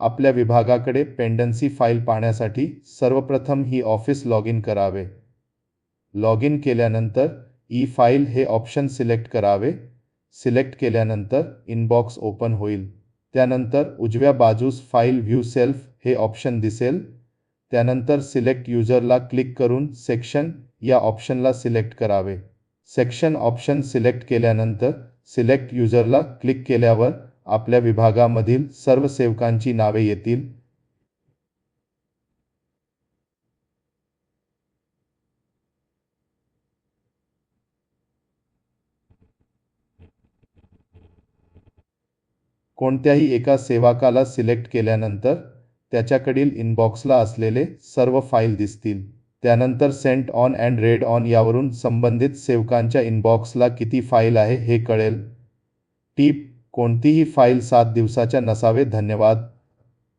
आपल्या विभागाकडे pendency file पाहण्यासाठी सर्वप्रथम ही ऑफिस लॉग इन करावे. लॉग इन केल्यानंतर ई फाईल हे ऑप्शन सिलेक्ट करावे. सिलेक्ट केल्यानंतर इनबॉक्स ओपन होईल. त्यानंतर उजव्या बाजूस फाईल व्ह्यू सेल्फ हे ऑप्शन दिसेल. त्यानंतर सिलेक्ट युजरला क्लिक करून सेक्शन या ऑप्शनला सिलेक्ट करावे. सेक्शन ऑप्शन सिलेक्ट केल्यानंतर सिलेक्ट युजरला क्लिक केल्यावर आपल्या विभागामधील सर्व सेवकांची नावे येतील. कोणत्याही एका सेवकाला सिलेक्ट केल्यानंतर त्याच्याकडील इनबॉक्सला असलेले सर्व फाईल दिसतील. त्यानंतर sent on and read on यावरून संबंधित सेवकांच्या इनबॉक्सला किती फाईल आहे हे कळेल. टीप कोणतीही फाईल सात दिवसाच्या नसावे. धन्यवाद.